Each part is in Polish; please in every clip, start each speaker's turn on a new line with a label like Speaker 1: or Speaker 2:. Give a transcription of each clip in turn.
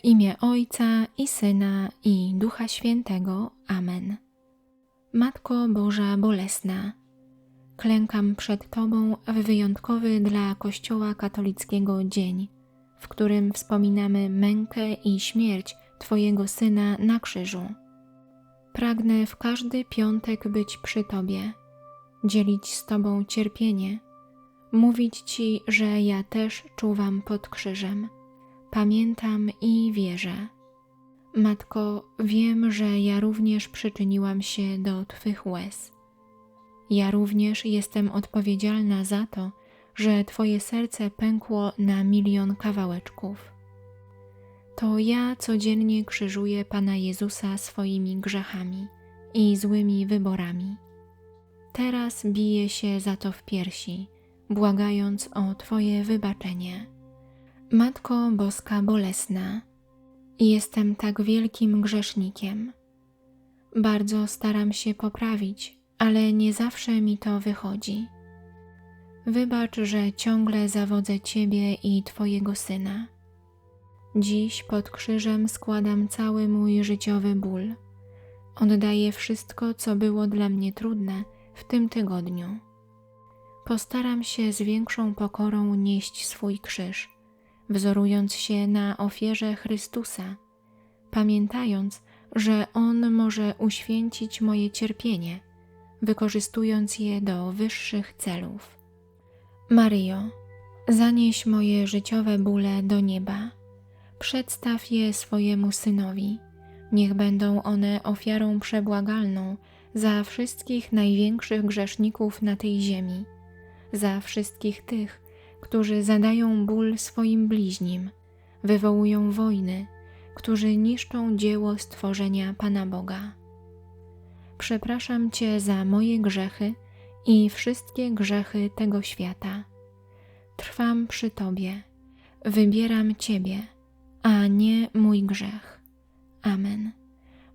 Speaker 1: W imię Ojca i Syna i Ducha Świętego. Amen. Matko Boża Bolesna, klękam przed Tobą w wyjątkowy dla Kościoła katolickiego dzień, w którym wspominamy mękę i śmierć Twojego Syna na krzyżu. Pragnę w każdy piątek być przy Tobie, dzielić z Tobą cierpienie, mówić Ci, że ja też czuwam pod krzyżem. Pamiętam i wierzę. Matko, wiem, że ja również przyczyniłam się do Twych łez. Ja również jestem odpowiedzialna za to, że Twoje serce pękło na milion kawałeczków. To ja codziennie krzyżuję Pana Jezusa swoimi grzechami i złymi wyborami. Teraz biję się za to w piersi, błagając o Twoje wybaczenie. Matko Boska Bolesna, jestem tak wielkim grzesznikiem. Bardzo staram się poprawić, ale nie zawsze mi to wychodzi. Wybacz, że ciągle zawodzę Ciebie i Twojego Syna. Dziś pod krzyżem składam cały mój życiowy ból. Oddaję wszystko, co było dla mnie trudne w tym tygodniu. Postaram się z większą pokorą nieść swój krzyż, wzorując się na ofierze Chrystusa, pamiętając, że On może uświęcić moje cierpienie, wykorzystując je do wyższych celów. Maryjo, zanieś moje życiowe bóle do nieba. Przedstaw je swojemu synowi. Niech będą one ofiarą przebłagalną za wszystkich największych grzeszników na tej ziemi, za wszystkich tych, którzy zadają ból swoim bliźnim, wywołują wojny, którzy niszczą dzieło stworzenia Pana Boga. Przepraszam Cię za moje grzechy i wszystkie grzechy tego świata. Trwam przy Tobie, wybieram Ciebie, a nie mój grzech. Amen.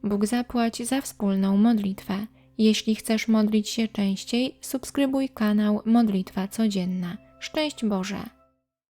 Speaker 1: Bóg zapłać za wspólną modlitwę. Jeśli chcesz modlić się częściej, subskrybuj kanał Modlitwa Codzienna. Szczęść Boże!